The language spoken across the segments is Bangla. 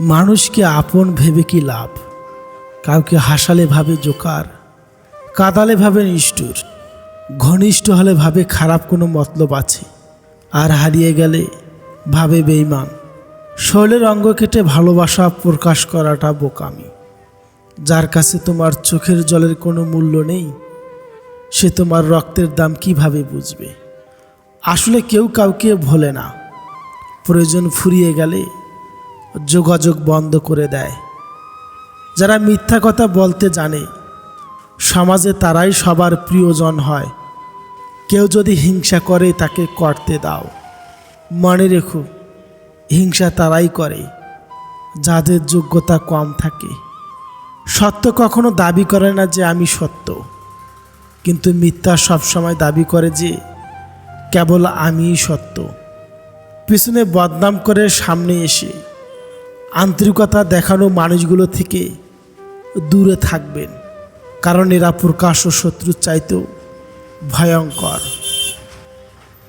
মানুষকে আপন ভেবে কি লাভ? কাউকে হাসালে ভাবে জোকার, কাদালে ভাবে নিষ্ঠুর, ঘনিষ্ঠ হলে ভাবে খারাপ কোনো মতলব আছে, আর হারিয়ে গেলে ভাবে বেইমান শৈলের অঙ্গ কেটে ভালোবাসা প্রকাশ করাটা বোকামি। যার কাছে তোমার চোখের জলের কোনো মূল্য নেই, সে তোমার রক্তের দাম কীভাবে বুঝবে? আসলে কেউ কাউকে ভোলে না। প্রয়োজন ফুরিয়ে গেলে যোগাযোগ বন্ধ করে দেয়। যারা মিথ্যা কথা বলতে জানে, সমাজে তারাই সবার প্রিয়জন হয়। কেউ যদি হিংসা করে, তাকে করতে দাও। মনে রেখো, হিংসা তারাই করে, যাদের যোগ্যতা কম থাকে। সত্য কখনো দাবি করে না যে আমি সত্য, কিন্তু মিথ্যা সবসময় দাবি করে যে কেবল আমিই সত্য। পিছনে বদনাম করে সামনে এসে আন্তরিকতা দেখানো মানুষগুলো থেকে দূরে থাকবেন, কারণ এরা প্রকাশ্য শত্রুর চাইতেও ভয়ঙ্কর।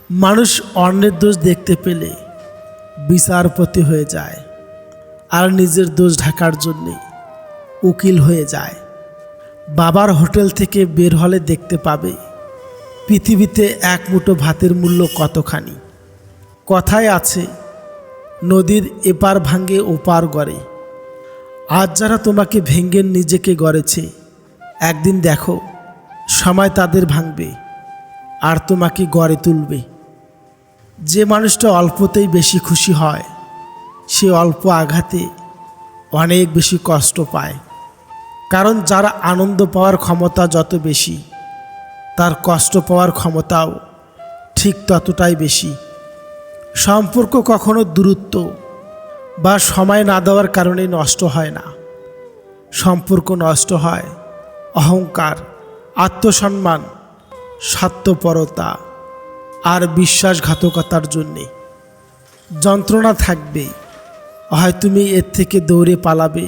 মানুষ অন্যের দোষ দেখতে পেলে বিচারপতি হয়ে যায় আর নিজের দোষ ঢাকার জন্যে উকিল হয়ে যায়। বাবার হোটেল থেকে বের হলে দেখতে পাবে পৃথিবীতে এক মুঠো ভাতের মূল্য কতখানি। কথায় আছে নদীর এপার ভাঙ্গে ওপার গড়ে। আজ যারা তোমাকে ভেঙ্গে নিজেকে গড়েছে, একদিন দেখো, সময় তাদের ভাঙবে আর তোমাকে গড়ে তুলবে। যে মানুষটা অল্পতেই বেশি খুশি হয়, সে অল্প আঘাতে অনেক বেশি কষ্ট পায়। কারণ যার আনন্দ পাওয়ার ক্ষমতা যত বেশি, তার কষ্ট পাওয়ার ক্ষমতাও ঠিক ততটাই বেশি। সম্পর্ক কখনো দূরত্ব বা সময় না দেওয়ার কারণে নষ্ট হয় না। সম্পর্ক নষ্ট হয় অহংকার, আত্মসম্মান স্বার্থপরতা আর বিশ্বাসঘাতকতার জন্যে। যন্ত্রণা থাকবে, হয় তুমি এর থেকে দৌড়ে পালাবে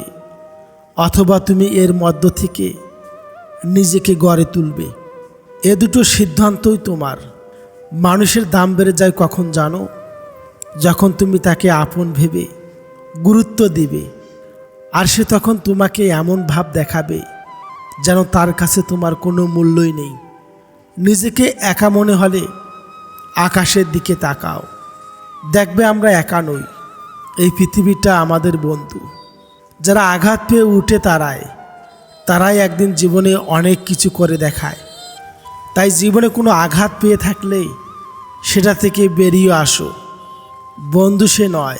অথবা তুমি এর মধ্য থেকে নিজেকে গড়ে তুলবে। এ দুটো সিদ্ধান্তই তোমার। মানুষের দাম বেড়ে যায় কখন জানো? যখন তুমি তাকে আপন ভেবে, গুরুত্ব দেবে, আর সে তখন তোমাকে এমন ভাব দেখাবে যেন তার কাছে তোমার কোনো মূল্যই নেই। নিজেকে একা মনে হলে আকাশের দিকে তাকাও। দেখবে আমরা একা নই। এই পৃথিবীটা আমাদের বন্ধু। যারা আঘাত পেয়ে উঠে তারায় তারাই একদিন জীবনে অনেক কিছু করে দেখায়। তাই জীবনে কোনো আঘাত পেয়ে থাকলে সেটা থেকে বেরিয়ে আসো। বন্ধু সে নয়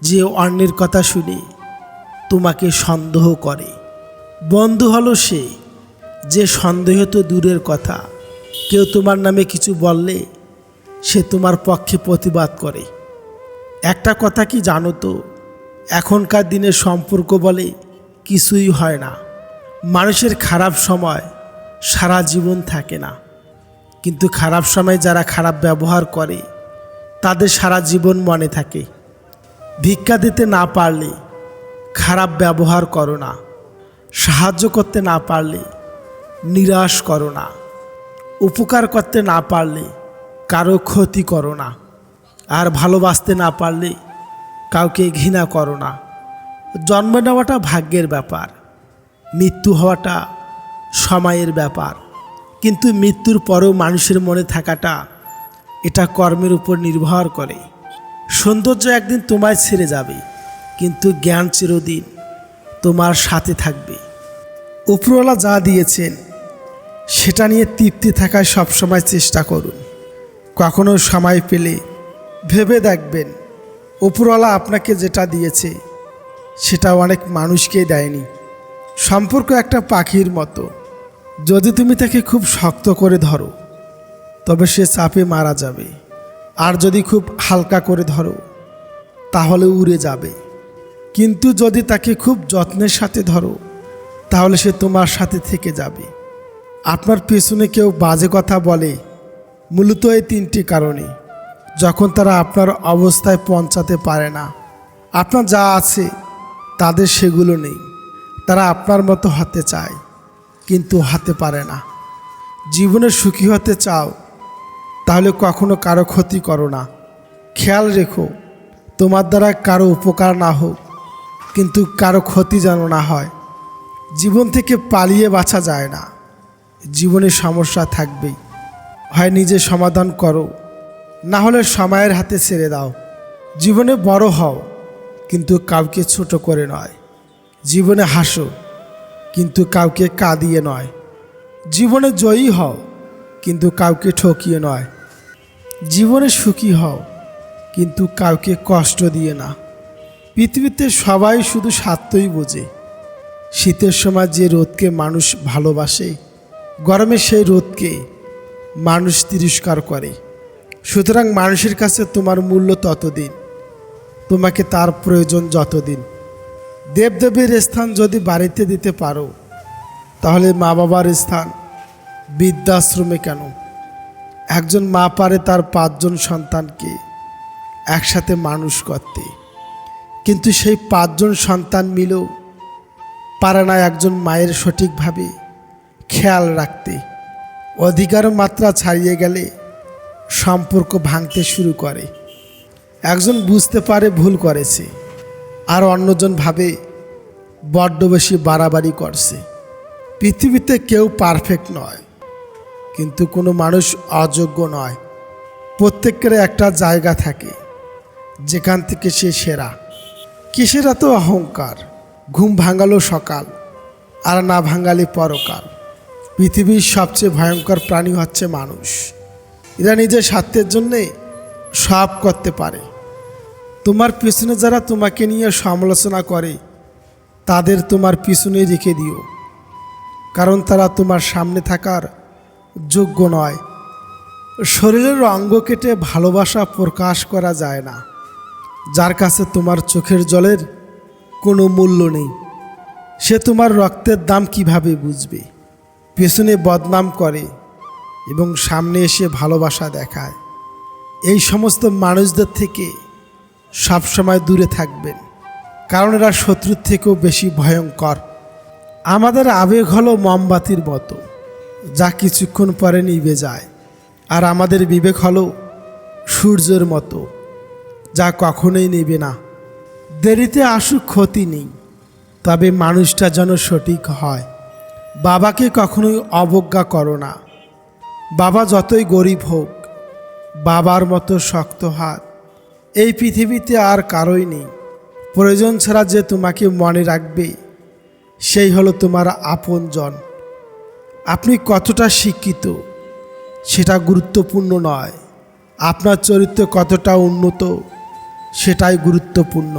যে অন্যের কথা শুনে তোমাকে সন্দেহ করে। বন্ধু হলো সে যে সন্দেহ তো দূরের কথা। কেউ তোমার নামে কিছু বললে সে তোমার পক্ষে প্রতিবাদ করে। একটা কথা কি জানো তো, এখনকার দিনের সম্পর্ক বলে কিছুই হয় না। মানুষের খারাপ সময় সারা জীবন থাকে না। কিন্তু খারাপ সময় যারা খারাপ ব্যবহার করে তাদের সারা জীবন মনে থাকে। ভিক্ষা দিতে না পারলে খারাপ ব্যবহার করো না। সাহায্য করতে না পারলে নিরাশ করো না। উপকার করতে না পারলে কারও ক্ষতি করো না। আর ভালোবাসতে না পারলে কাউকে ঘৃণা করো না। জন্ম নেওয়াটা ভাগ্যের ব্যাপার, মৃত্যু হওয়াটা সময়ের ব্যাপার। কিন্তু মৃত্যুর পরেও মানুষের মনে থাকাটা এটা কর্মের উপর নির্ভর করে। সৌন্দর্য একদিন তোমায় ছেড়ে যাবে, কিন্তু জ্ঞান চিরদিন তোমার সাথে থাকবে। উপরওয়ালা যা দিয়েছেন, সেটা নিয়ে তৃপ্তি থাকায় সবসময় চেষ্টা করুন। কখনো সময় পেলে ভেবে দেখবেন, উপরওয়ালা আপনাকে যেটা দিয়েছে, সেটা অনেক মানুষকে দেয়নি। সম্পর্ক একটা পাখির মতো। যদি তুমি তাকে খুব শক্ত করে ধরো তবে সে চাপে মারা যাবে। আর যদি খুব হালকা করে ধরো, তাহলে উড়ে যাবে। কিন্তু যদি তাকে খুব যত্নের সাথে ধরো, তাহলে সে তোমার সাথে থেকে যাবে। আপনার পেছনে কেউ বাজে কথা বলে, মূলত এই তিনটি কারণে। যখন তারা আপনার অবস্থায় পৌঁছাতে পারে না, আপনার যা আছে, তাদের সেগুলো নেই। তারা আপনার মতো হতে চায়, কিন্তু হতে পারে না। জীবনে সুখী হতে চাও তাহলে কখনো কারও ক্ষতি করো না। খেয়াল রেখো, তোমার দ্বারা কারও উপকার না হোক, কিন্তু কারও ক্ষতি যেন না হয়। জীবন থেকে পালিয়ে বাঁচা যায় না। জীবনে সমস্যা থাকবেই। হয় নিজে সমাধান করো, না হলে সময়ের হাতে ছেড়ে দাও। জীবনে বড় হও, কিন্তু কাউকে ছোট করে নয়। জীবনে হাসো, কিন্তু কাউকে কাঁদিয়ে নয়। জীবনে জয়ী হও, কিন্তু কাউকে ঠকিয়ে নয়। জীবনে সুখী হও, কিন্তু কাউকে কষ্ট দিয়ে না। পৃথিবীতে সবাই শুধু স্বার্থই বোঝে। শীতের সময় যে রোদকে মানুষ ভালোবাসে, গরমে সেই রোদকে মানুষ তিরস্কার করে। সুতরাং মানুষের কাছে তোমার মূল্য ততদিন, তোমাকে তার প্রয়োজন যতদিন। দেবদেবীর স্থান যদি বাড়িতে দিতে পারো, তাহলে মা বাবার স্থান বৃদ্ধাশ্রমে কেন? একজন মা পারে তার পাঁচজন সন্তানকে একসাথে মানুষ করতে। কিন্তু সেই পাঁচজন সন্তান মিলেও পারে না একজন মায়ের সঠিকভাবে খেয়াল রাখতে। অধিকার মাত্রা ছাড়িয়ে গেলে সম্পর্ক ভাঙতে শুরু করে। একজন বুঝতে পারে ভুল করেছে, আর অন্যজন ভাবে বড্ড বেশি বাড়াবাড়ি করছে। পৃথিবীতে কেউ পারফেক্ট নয়। কিন্তু কোনো মানুষ অযোগ্য নয়। প্রত্যেকের একটা জায়গা থাকে, যেখান থেকে সে সেরা। কিসের এত অহংকার? ঘুম ভাঙালো সকাল, আর না ভাঙালে পরকাল। পৃথিবীর সবচেয়ে ভয়ঙ্কর প্রাণী হচ্ছে মানুষ। এরা নিজের স্বার্থের জন্যে সব করতে পারে। তোমার পিছনে যারা তোমাকে নিয়ে সমালোচনা করে, তাদের তোমার পিছনে রেখে দিও। কারণ তারা তোমার সামনে থাকার যোগ্য নয়। শরীরের অঙ্গ কেটে ভালোবাসা প্রকাশ করা যায় না। যার কাছে তোমার চোখের জলের কোনো মূল্য নেই, সে তোমার রক্তের দাম কীভাবে বুঝবে? পেছনে বদনাম করে এবং সামনে এসে ভালোবাসা দেখায়। এই সমস্ত মানুষদের থেকে সবসময় দূরে থাকবেন, কারণ এরা শত্রুর থেকেও বেশি ভয়ঙ্কর। আমাদের আবেগ হলো মোমবাতির মতো। যা কিছুক্ষণ পরে নিবে যায়। আর আমাদের বিবেক হলো সূর্যের মতো, যা কখনোই নেবে না। দেরিতে আসুক ক্ষতি নেই, তবে মানুষটা যেন সঠিক হয়। বাবাকে কখনোই অবজ্ঞা করো না। বাবা যতই গরিব হোক, বাবার মতো শক্ত হাত। এই পৃথিবীতে আর কারোই নেই। প্রয়োজন ছাড়া যে তোমাকে মনে রাখবে, সেই হলো তোমার আপনজন। আপনি কতটা শিক্ষিত, সেটা গুরুত্বপূর্ণ নয়। আপনার চরিত্র কতটা উন্নত, সেটাই গুরুত্বপূর্ণ।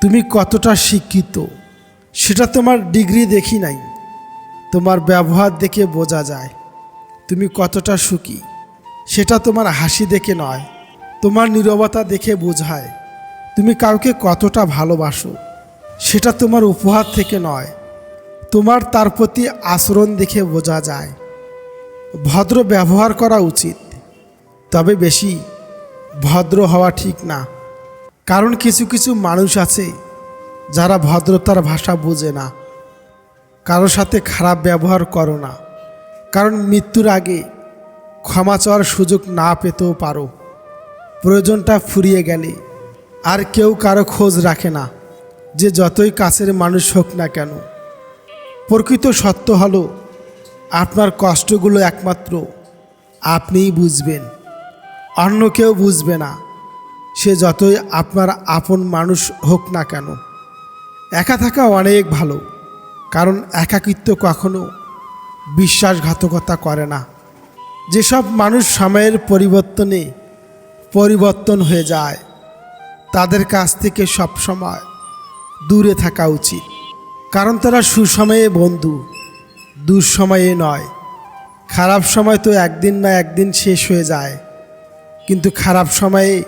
তুমি কতটা শিক্ষিত, সেটা তোমার ডিগ্রি দেখি নাই, তোমার ব্যবহার দেখে বোঝা যায়। তুমি কতটা সুখী, সেটা তোমার হাসি দেখে নয়, তোমার নীরবতা দেখে বোঝায়। তুমি কাউকে কতটা ভালোবাসো, সেটা তোমার উপহার থেকে নয়। তোমার তার প্রতি আচরণ দেখে বোঝা যায়। ভদ্র ব্যবহার করা উচিত। তবে বেশি ভদ্র হওয়া ঠিক না। কারণ কিছু কিছু মানুষ আছে যারা ভদ্রতার ভাষা বোঝে না। কারোর সাথে খারাপ ব্যবহার করো না। কারণ মৃত্যুর আগে ক্ষমা চাওয়ার সুযোগ না পেতেও পারো। প্রয়োজনটা ফুরিয়ে গেলে আর কেউ কারও খোঁজ রাখে না। যে যতই কাছের মানুষ হোক না কেন। প্রকৃত সত্য হলো, আপনার কষ্টগুলো একমাত্র আপনিই বুঝবেন। অন্য কেউ বুঝবে না, সে যতই আপনার আপন মানুষ হোক না কেন। একা থাকা অনেক ভালো, কারণ একাকিত্ব কখনো বিশ্বাসঘাতকতা করে না। যেসব মানুষ সময়ের পরিবর্তনে পরিবর্তন হয়ে যায়, তাদের কাছ থেকে সবসময় দূরে থাকা উচিত। কারণ তারা সুসময়ে বন্ধু, দুঃসময়ে নয়। খারাপ সময় তো একদিন না একদিন শেষ হয়ে যায়। কিন্তু খারাপ সময়ে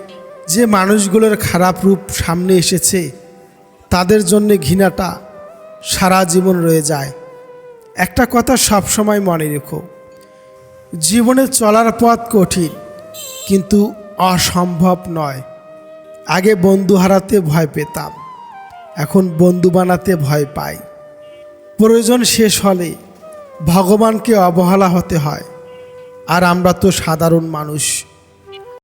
যে মানুষগুলোর খারাপ রূপ সামনে এসেছে, তাদের জন্য ঘৃণাটা সারা জীবন রয়ে যায়। একটা কথা সব সময় মনে রেখো, জীবনে চলার পথ কঠিন, কিন্তু অসম্ভব নয়। আগে বন্ধু হারাতে ভয় পেতাম। এখন বন্ধু বানাতে ভয় পাই প্রয়োজন শেষ হলে ভগবানকে অবহেলা হতে হয়। আর আমরা তো সাধারণ মানুষ।